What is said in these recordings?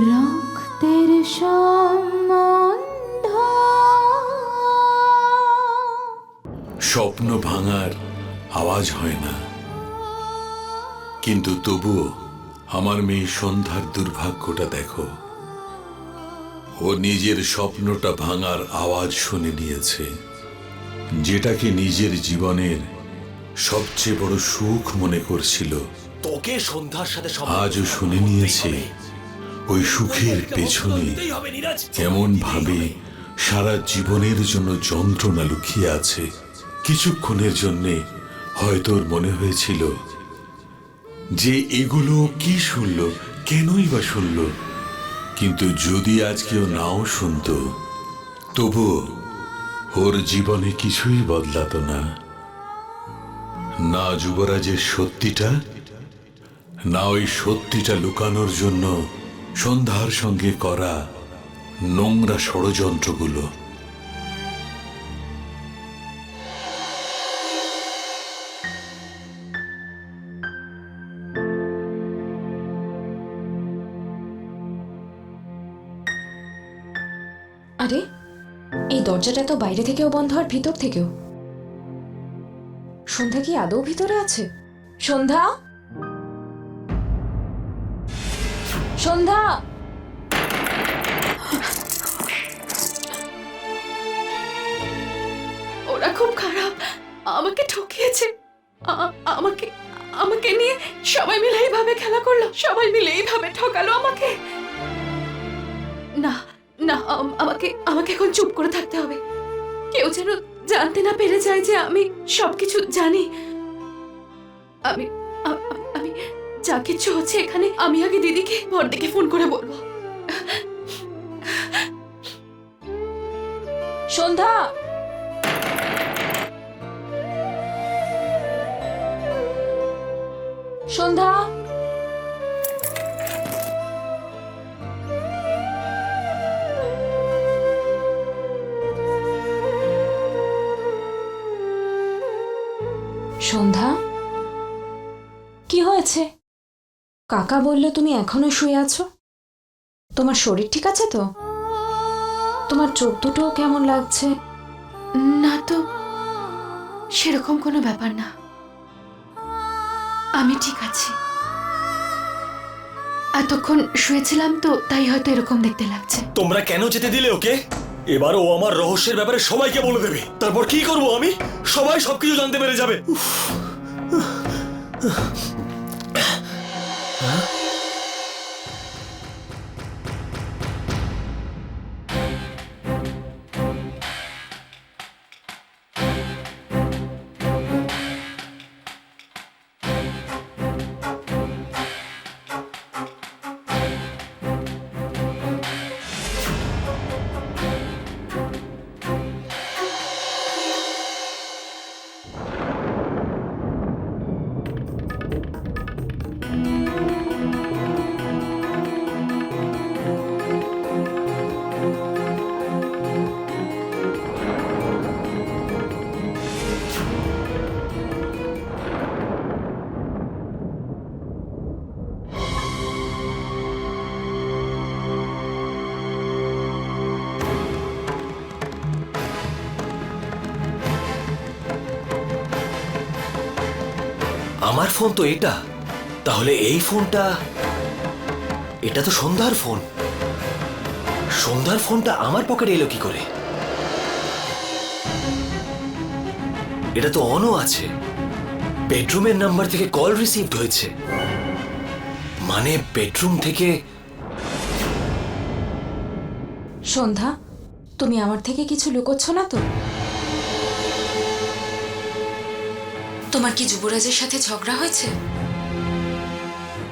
রক্তের সম্বন্ধ। স্বপ্ন ভাঙার আওয়াজ হয় না। কিন্তু তবুও আমার মেয়ে সন্ধ্যার দুর্ভাগ্যটা দেখো। ও নিজের স্বপ্নটা ভাঙার আওয়াজ শুনে নিয়েছে। যেটাকে নিজের জীবনের সবচেয়ে বড় সুখ মনে করছিল তোকে সন্ধ্যার সাথে আজও শুনে নিয়েছে। ওই সুখের পেছনে এমন ভাবে সারা জীবনের জন্য যন্ত্রণা লুকিয়ে আছে, কিছুক্ষণের জন্যে হয়তো মনে হয়েছিল যে এগুলো কি শুনল, কেনই বা শুনল। কিন্তু যদি আজ কেউ নাও শুনতো, তবু ওর জীবনে কিছুই বদলাতো না। না যুবরাজের সত্যিটা, না ওই সত্যিটা লুকানোর জন্য সন্ধ্যার সঙ্গে করা নোংরা ষড়যন্ত্রগুলো। আরে, এই দরজাটা তো বাইরে থেকেও বন্ধ আর ভিতর থেকেও। সন্ধ্যা কি আদৌ ভিতরে আছে? সন্ধ্যা? সন্ধ্যা। ওরা খুব খারাপ। আমাকে ঠকিয়েছে। আমাকে আমাকে নিয়ে সবাই মিলে এইভাবে খেলা করল। সবাই মিলে এইভাবে ঠকালো আমাকে। না না, আম- আমাকে আমাকে এখন চুপ করে থাকতে হবে। কেউ যেন জানতে না পেরে যায় যে আমি সবকিছু জানি। আমি যা কিছু হচ্ছে এখানে, আমি আগে দিদিকে বড়দিকে ফোন করে বলব। সন্ধ্যা! সন্ধ্যা! সন্ধ্যা? কি হয়েছে? কাকা বলল তুমি এখনও শুয়ে আছো? তোমার শরীর ঠিক আছে তো? তোমার চোখ দুটো কেমন লাগছে? না তো সেরকম কোনো ব্যাপার না। আমি ঠিক আছি। এতক্ষণ শুয়েছিলাম তো তাই হয়তো এরকম দেখতে লাগছে। তোমরা কেন যেতে দিলে ওকে? এবার ও আমার রহস্যের ব্যাপারে সবাইকে বলে দেবে। তারপর কি করব আমি? সবাই সবকিছু জানতে পেরে যাবে। ফোন তো এটা। তাহলে এই ফোনটা, এটা তো সন্ধ্যার ফোন। সন্ধ্যার ফোনটা আমার পকেটে এলো কি করে? এটা তো অনও আছে। বেডরুমের নাম্বার থেকে কল রিসিভড হয়েছে। মানে বেডরুম থেকে সন্ধ্যা, তুমি আমার থেকে কিছু লুকোচ্ছ না তো? তোমার কি যুবরাজের সাথে ঝগড়া হয়েছে?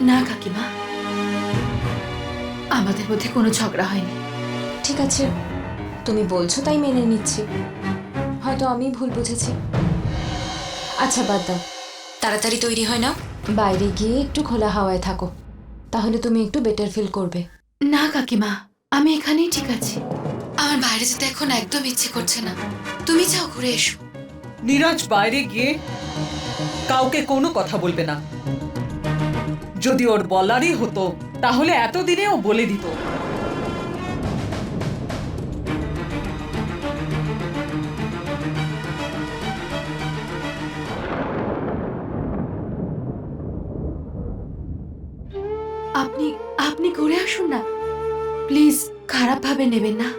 না কাকিমা। আমাদের মধ্যে কোনো ঝগড়া হয়নি। ঠিক আছে তুমি বলছো তাই মেনে নিচ্ছি। হয়তো আমি ভুল বুঝেছি। আচ্ছা বাদ দাও। তাড়াতাড়ি তৈরি হয় না বাইরে গিয়ে একটু খোলা হাওয়ায় থাকো। তাহলে তুমি একটু বেটার ফিল করবে। না কাকিমা আমি এখানেই ঠিক আছি। আমার বাইরে যেতে এখন একদম ইচ্ছে করছে না। তুমি যাও ঘুরে এসো। নীরজ বাইরে গিয়ে কাউকে কোনো কথা বলবে না। যদি ওর বলারই হতো তাহলে এতদিনে ও বলে দিত। আপনি আপনি ঘুরে আসুন না। প্লিজ খারাপ ভাবে নেবেন না।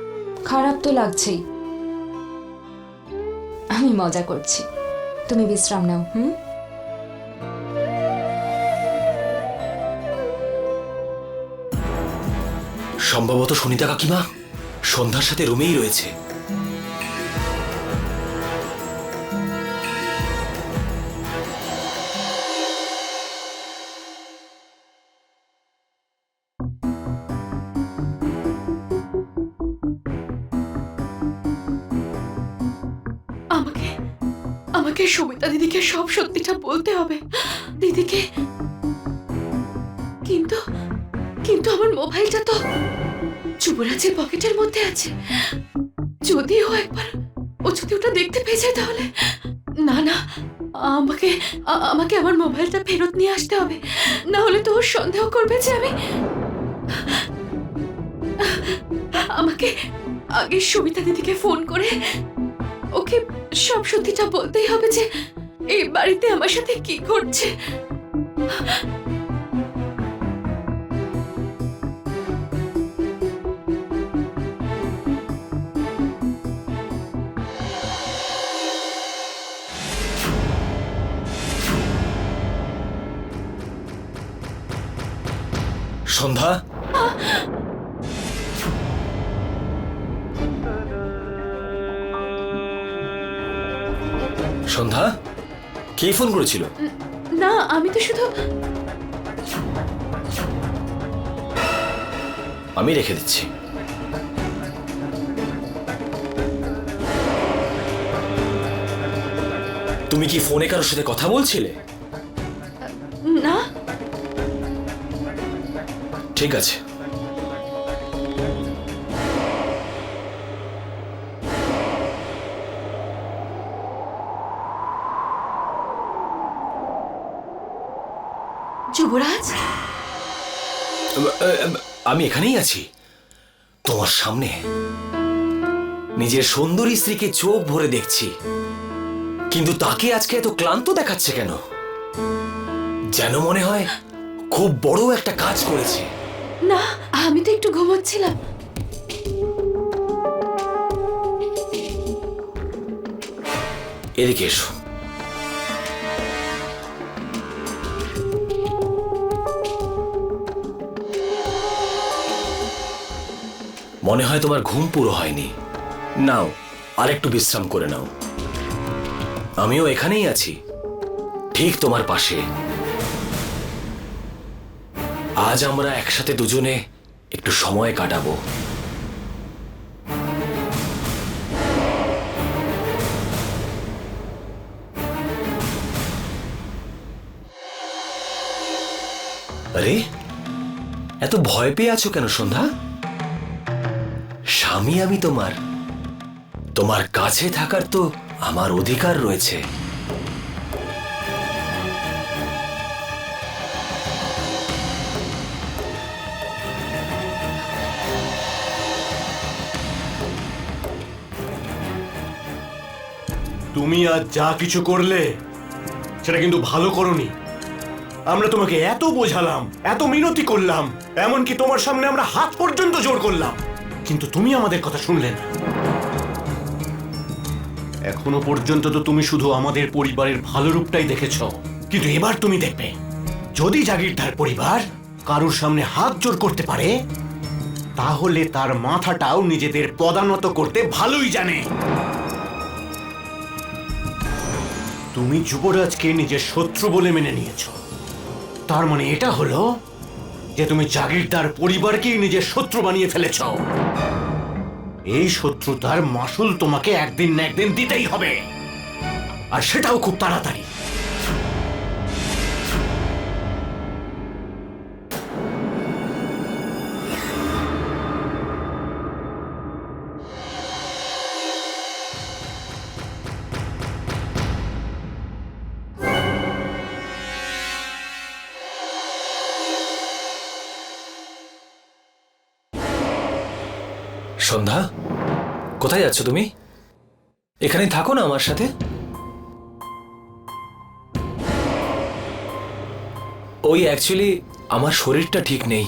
খারাপ তো লাগছেই। আমি মজা করছি। তুমি বিশ্রাম নাও হুম? সম্ভবত সুনিতা কাকিমা সন্ধ্যার সাথে রুমেই রয়েছে। সব সত্যিটা বলতে হবে। দিদিকে। কিন্তু কিন্তু আমার মোবাইলটা তো যুবরাজের পকেটের মধ্যে আছে। যদি ও একবার ও যদি ওটা দেখতে পেয়ে যায় তাহলে, না না, আমাকে আমাকে আমার মোবাইলটা ফেরত নিয়ে আসতে হবে। না হলে তো ওর সন্দেহ করবে যে আমি আমাকে আগে সবিতা দিদিকে ফোন করে ওকে সব সত্যিটা বলতেই হবে যে এই বাড়িতে আমার সাথে কি ঘটছে সন্ধ্যা? সন্ধ্যা? কে ফোন করেছিল? না আমি তো শুধু আমি রেখে দিচ্ছি। তুমি কি ফোনে কারোর সাথে কথা বলছিলে? না। ঠিক আছে। আমি এখানেই আছি। তোমার সামনে নিজের সুন্দরী স্ত্রীকে চোখ ভরে দেখছি। কিন্তু তাকে আজকে এত ক্লান্ত দেখাচ্ছে কেন? যেন মনে হয় খুব বড় একটা কাজ করেছে। না আমি তো একটু ঘুমোচ্ছিলাম। এদিকে এসো। মনে হয় তোমার ঘুম পুরো হয়নি। নাও, আরেকটু বিশ্রাম করে নাও। আমিও এখানেই আছি। ঠিক তোমার পাশে। আজ আমরা একসাথে দুজনে একটু সময় কাটাবো। আরে, এত ভয় পেয়ে আছো কেন সন্ধ্যা? স্বামী আমি তোমার। তোমার কাছে থাকার তো আমার অধিকার রয়েছে। তুমি আজ যা কিছু করলে, সেটা কিন্তু ভালো করনি। আমরা তোমাকে এত বোঝালাম, এত মিনতি করলাম, এমনকি তোমার সামনে আমরা হাত পর্যন্ত জোর করলাম। কিন্তু তুমি আমাদের কথা শুনলে না। এখনও পর্যন্ত তো তুমি শুধু আমাদের পরিবারের ভালো রূপটাই দেখেছ। কিন্তু এবার তুমি দেখবে, যদি জাগিরদার পরিবার কারোর সামনে হাত জোর করতে পারে, তাহলে তার মাথাটাও নিজেদের পদানত করতে ভালোই জানে। তুমি যুবরাজকে নিজের শত্রু বলে মেনে নিয়েছো। তার মানে এটা হলো যে তুমি জাগিরদার পরিবারকেই নিজের শত্রু বানিয়ে ফেলেছ। এই শত্রুতার মাসুল তোমাকে একদিন না একদিন দিতেই হবে। আর সেটাও খুব তাড়াতাড়ি। কোথায় যাচ্ছ তুমি? এখানে থাকো না আমার সাথে। ওই অ্যাকচুয়ালি আমার শরীরটা ঠিক নেই।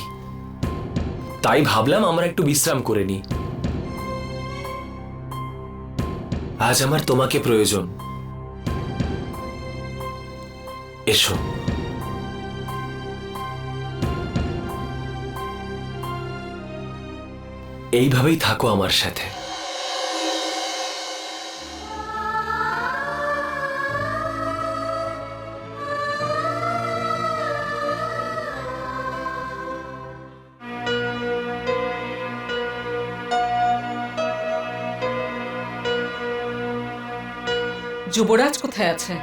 তাই ভাবলাম আমরা একটু বিশ্রাম করে নিই। আজ আমার তোমাকে প্রয়োজন। এসো। এইভাবেই থাকো আমার সাথে। যুবরাজ কোথায় আছে?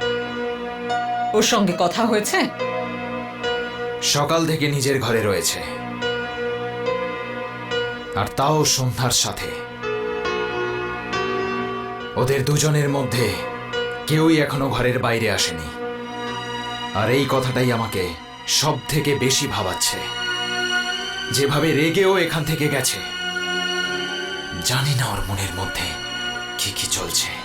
ওর সঙ্গে কথা হয়েছে? সকাল থেকে নিজের ঘরে রয়েছে। আর তাও সন্ধ্যার সাথে। ওদের দুজনের মধ্যে কেউই এখনও ঘরের বাইরে আসেনি। আর এই কথাটাই আমাকে সব থেকে বেশি ভাবাচ্ছে। যেভাবে রেগেও এখান থেকে গেছে, জানি না ওর মনের মধ্যে কি কি চলছে।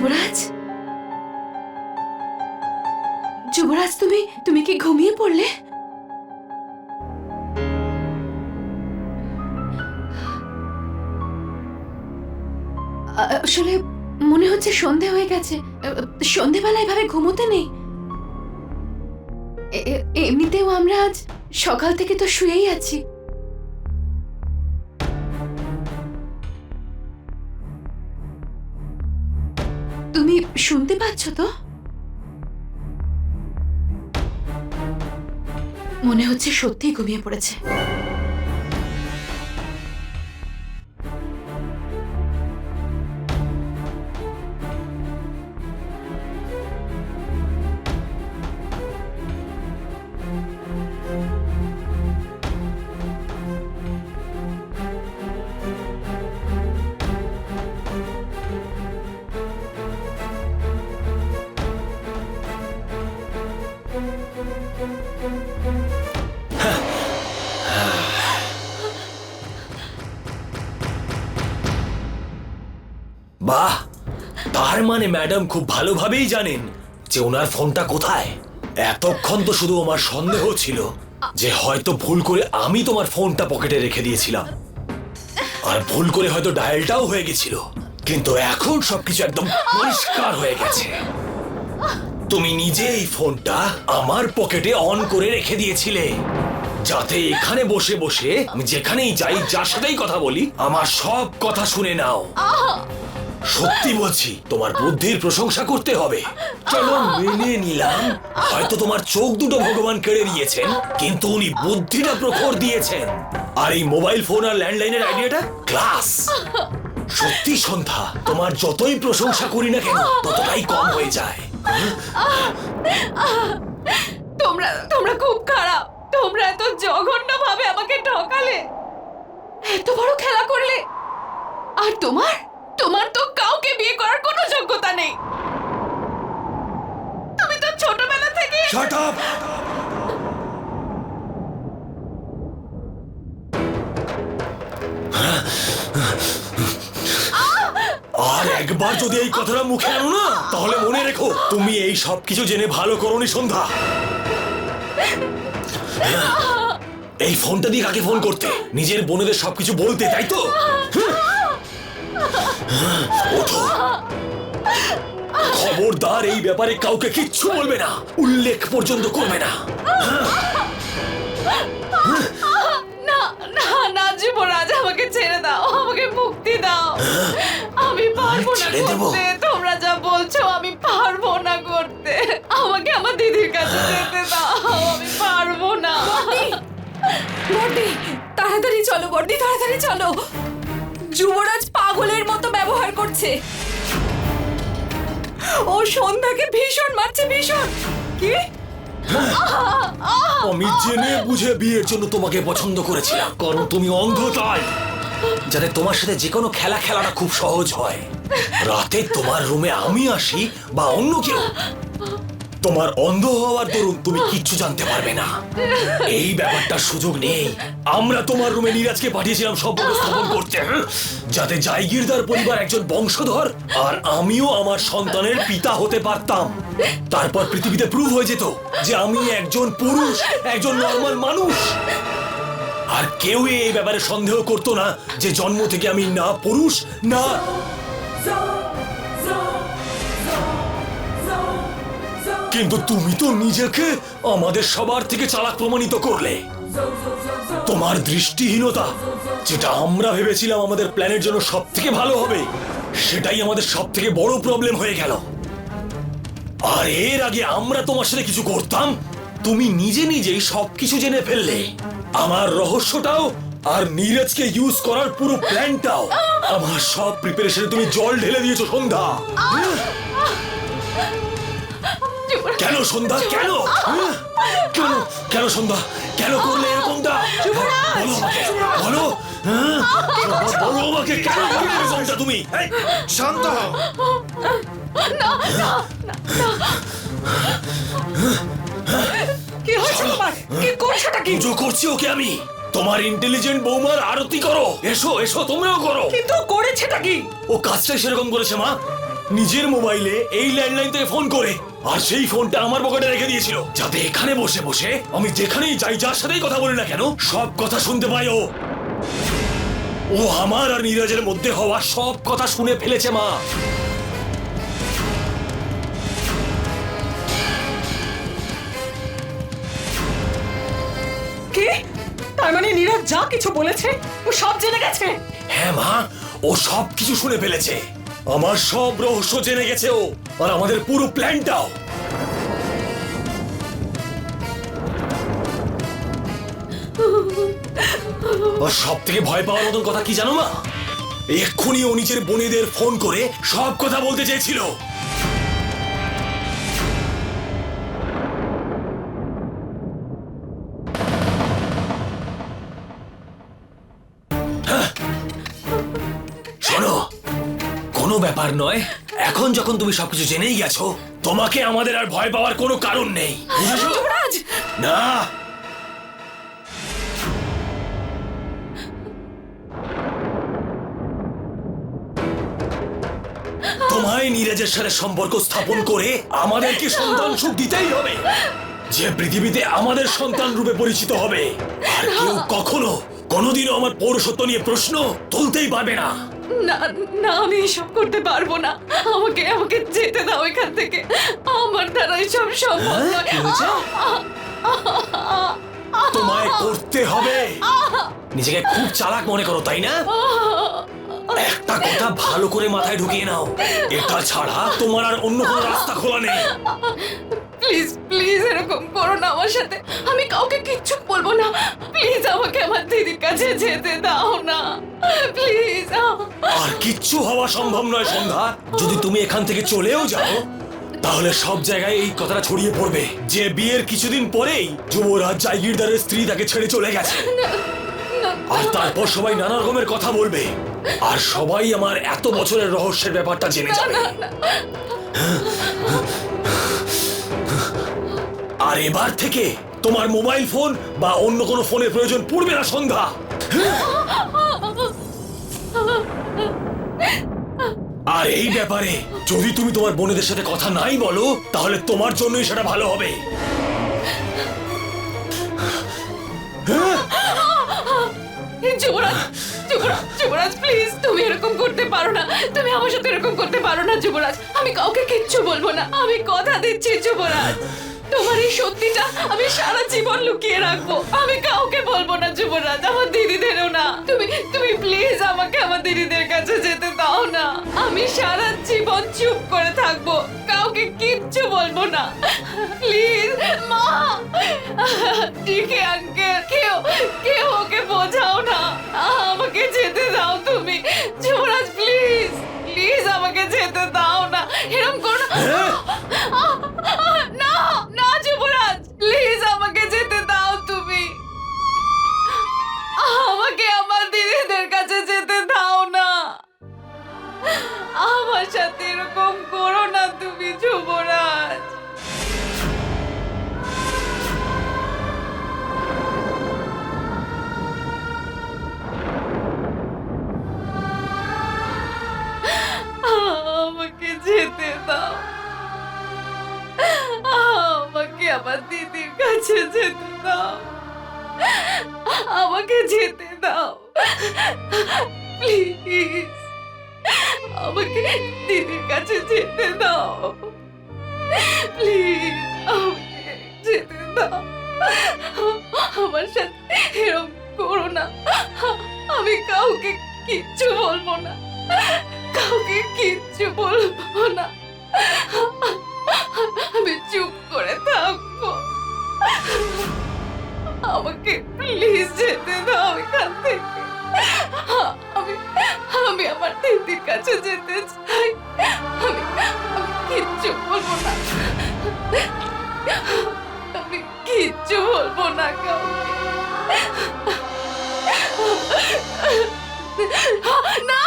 যুবরাজ? যুবরাজ, তুমি তুমি কি ঘুমিয়ে পড়লে? আসলে মনে হচ্ছে সন্ধে হয়ে গেছে। সন্ধেবেলা এভাবে ঘুমোতে নেই। এমনিতেও আমরা আজ সকাল থেকে তো শুয়েই আছি। শুনতে পাচ্ছ তো? মনে হচ্ছে সত্যিই ঘুমিয়ে পড়েছে। ম্যাডাম খুব ভালোভাবেই জানেন যে ওনার ফোনটা কোথায়। এতক্ষণ তো শুধু আমার সন্দেহ ছিল যে হয়তো ভুল করে আমি তোমার ফোনটা পকেটে রেখে দিয়েছিলাম। আর ভুল করে হয়তো ডায়ালটাও হয়ে গেছিল। কিন্তু এখন সবকিছু একদম পরিষ্কার হয়ে গেছে। তুমি নিজে এই ফোনটা আমার পকেটে অন করে রেখে দিয়েছিলে। যাতে এখানে বসে বসে আমি যেখানেই যাই, যার সাথেই কথা বলি, আমার সব কথা শুনে নাও। সত্যি বলছি, তোমার বুদ্ধির প্রশংসা করতে হবে। চলো মেনে নিলাম। হয়তো তোমার চোখ দুটো ভগবান কেড়ে নিয়েছেন, কিন্তু উনি বুদ্ধিটা প্রখর দিয়েছেন। আর এই মোবাইল ফোন আর ল্যান্ডলাইনের আইডিয়াটা ক্লাস। সত্যি সন্ধ্যা, তোমার যতই প্রশংসা করি না কেন, ততটাই কম হয়ে যায়। তোমরা তোমরা খুব খারাপ। তোমরা এত জঘন্য ভাবে আমাকে ঠকালে। এত বড় খেলা করলে। আর তোমার? তোমার তো কাউকে বিয়ে করার কোনো যোগ্যতা নেই। তুমি তো ছোটবেলা থেকে আর একবার যদি এই কথাটা মুখে আনো না, তাহলে মনে রেখো, তুমি এই সব কিছু জেনে ভালো করনি সন্ধ্যা। এই ফোনটা দিয়ে কাকে ফোন করতে? নিজের বোনেদের সবকিছু বলতে, তাই তো? ওঠো খবরদার এই ব্যাপারে কাউকে কিচ্ছু বলবে না। উল্লেখ পর্যন্ত করবে না। না না না যুবরাজ আমাকে ছেড়ে দাও আমাকে মুক্তি দাও। আমি পারব না? করতে তোমরা যা বলছো আমি পারব না করতে। আমাকে আমার দিদির কাছে যেতে দাও আমি পারব না। বর্দি তাড়াতাড়ি চলো বর্দি তাড়াতাড়ি চলো। যুবরাজ পাগলের মতো ব্যবহার করছে। ও সন্ধ্যাকে ভীষণ মারছে, ভীষণ। কি? আমি জেনে বুঝে বিয়ের জন্য তোমাকে পছন্দ করেছিলাম। কারণ তুমি অন্ধ তাই। যাতে তোমার সাথে যে কোনো খেলা খেলাটা খুব সহজ হয়। রাতে তোমার রুমে আমি আসি বা অন্য কেউ। তোমার অন্ধ হওয়ার দরুন তুমি কিচ্ছু জানতে পারবে না। এই ব্যাপারটার সুযোগ নেই। আমরা তোমার রুমে নীরাজকে পাঠিয়েছিলাম সম্পর্ক স্থাপন করতে? যাতে জাইগিরদার পরিবার একজন বংশধর আর আমিও আমার সন্তানের পিতা হতে পারতাম। তারপর পৃথিবীতে প্রুভ হয়ে যেত যে আমি একজন পুরুষ, একজন নর্মাল মানুষ। আর কেউ এই ব্যাপারে সন্দেহ করতো না যে জন্ম থেকে আমি না পুরুষ, না কিন্তু তুমি তো নিজেকে আমাদের সবার থেকে চালাক প্রমাণিত করলে। তোমার দৃষ্টিহীনতা, যেটা আমরা ভেবেছিলাম আমাদের প্ল্যানের জন্য সব থেকে ভালো হবে, সেটাই আমাদের সব থেকে বড় প্রবলেম হয়ে গেল। আর এর আগে আমরা তোমার সাথে কিছু করতাম, তুমি নিজে নিজেই সবকিছু জেনে ফেললে। আমার রহস্যটাও আর নীরজকে ইউজ করার পুরো প্ল্যানটাও আমার সব প্রিপারেশনে তুমি জল ঢেলে দিয়েছ, সন্ধ্যা। কেন সন্ধ্যা? কেন? হ্যাঁ? কেন? কেন সন্ধ্যা? কেন করলে এরকমটা? বলো আমাকে বলো হ্যাঁ? বলো আমাকে কেন করলে এরকমটা তুমি? শান্ত হও। কি হয়েছে তোমার? কি করছোটা কি? পুজো করছি ওকে আমি। তোমার ইন্টেলিজেন্ট বৌমার আরতি করো। এসো এসো তোমরাও করো। কিন্তু করেছেটা কি? ও কাজটাই সেরকম করেছে মা। নিজের মোবাইলে এই ল্যান্ডলাইন থেকে ফোন করে। আর সেই ফোনটা আমার পকেটে রেখে দিয়েছিল। যাতে এখানে বসে বসে আমি যেখানেই যাই যার সাথেই কথা বলি না কেন সব কথা শুনতে পাই ও। ও আমার আর নীরজের মধ্যে হওয়া সব কথা শুনে ফেলেছে মা। কি? তার মানে নীরজ যা কিছু বলেছে ও সব জেনে গেছে? হ্যাঁ মা ও সব কিছু শুনে ফেলেছে। আমার সব রহস্য জেনে গেছে ও, আর আমাদের পুরো প্ল্যানটাও। আর সব থেকে ভয় পাওয়ার মতন কথা কি জানো মা? এক্ষুনি ও নিজের বোনেদের ফোন করে সব কথা বলতে চেয়েছিল। ব্যাপার নয় এখন যখন তুমি সবকিছু জেনেই গেছো তোমাকে আমাদের আর ভয় পাওয়ার কোনো কারণ নেই। না! তোমায় নীরজের সাথে সম্পর্ক স্থাপন করে আমাদেরকে সন্তান সুখ দিতেই হবে। যে পৃথিবীতে আমাদের সন্তান রূপে পরিচিত হবে আর কেউ কখনো কোনোদিনও আমার পৌরসত্ব নিয়ে প্রশ্ন তুলতেই পারবে না। না না আমি এসব করতে পারব না। আমাকে আমাকে যেতে দাও এখান থেকে। আমার দ্বারা এসব সম্ভব হ্যাঁ? নয়। তোমায় করতে হবে। নিজেকে খুব চালাক মনে করো তাই না? একটা কথা ভালো করে মাথায় ঢুকিয়ে নাও। এটা ছাড়া তোমার আর অন্য কোনো রাস্তা খোলা নেই। প্লিজ প্লিজ এরকম করো না আমার সাথে। আমি কাউকে কিচ্ছু বলব না। প্লিজ আমাকে আমার দিদির কাছে যেতে দাও না। প্লিজ আর কিচ্ছু হওয়া সম্ভব নয় সন্ধ্যা। যদি তুমি এখান থেকে চলেও যাও তাহলে সব জায়গায় এই কথাটা ছড়িয়ে পড়বে। যে বিয়ের কিছুদিন পরেই যুবরাজ জাগিরদারের স্ত্রী তাকে ছেড়ে চলে গেছে। আর তারপর সবাই নানা রকমের কথা বলবে। আর সবাই আমার এত বছরের রহস্যের ব্যাপারটা জেনে যাবে। আর এবার থেকে তোমার মোবাইল ফোন বা অন্য কোনো ফোনের প্রয়োজন পড়বে না, সন্ধ্যা। আর এই ব্যাপারে যদি তুমি তোমার বোনেদের সাথে কথা নাই বলো, তাহলে তোমার জন্যই সেটা ভালো হবে। প্লিজ তুমি এরকম করতে পারো না। তুমি আমার সাথে এরকম করতে পারো না, যুবরাজ। আমি কাউকে কিচ্ছু বলব না। আমি কথা দিচ্ছি, যুবরাজ। তোমার এই সত্যিটা আমি সারা জীবন লুকিয়ে রাখব। আমি কাউকে বলব না, যুবরাজ, আমার দিদিদেরও না। তুমি তুমি প্লিজ আমাকে আমার দিদিদের কাছে যেতে দাও না। আমি সারা জীবন চুপ করে থাকব, কাউকে কিচ্ছু বলব না। প্লিজ মা! ঠিক আঙ্কেল কেউ কেউ ওকে বোঝাও না। দাও আমাকে আমার দিদির কাছে যেতে দাও। আমাকে যেতে দাও। প্লিজ, আমাকে দিদির কাছে যেতে দাও। প্লিজ, আমাকে যেতে দাও। আমার সাথে এরকম করো না। আমি কাউকে কিচ্ছু বলব না। কাউকে কিচ্ছু বলব না। আমি চুপ করে থাকব। আমাকে প্লিজ যেতে দাও এখান থেকে। আমি আমি আমার দিদির কাছে যেতে চাই। আমি কিচ্ছু বলব না। আমি কিচ্ছু বলব না কাউকে। না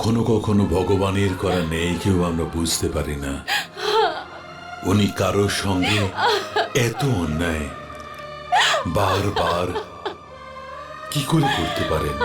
কখনো কখনো ভগবানের করা নেই, কেউ আমরা বুঝতে পারি না। উনি কারোর সঙ্গে এত অন্যায়, বারবার কি করে করতে পারেন?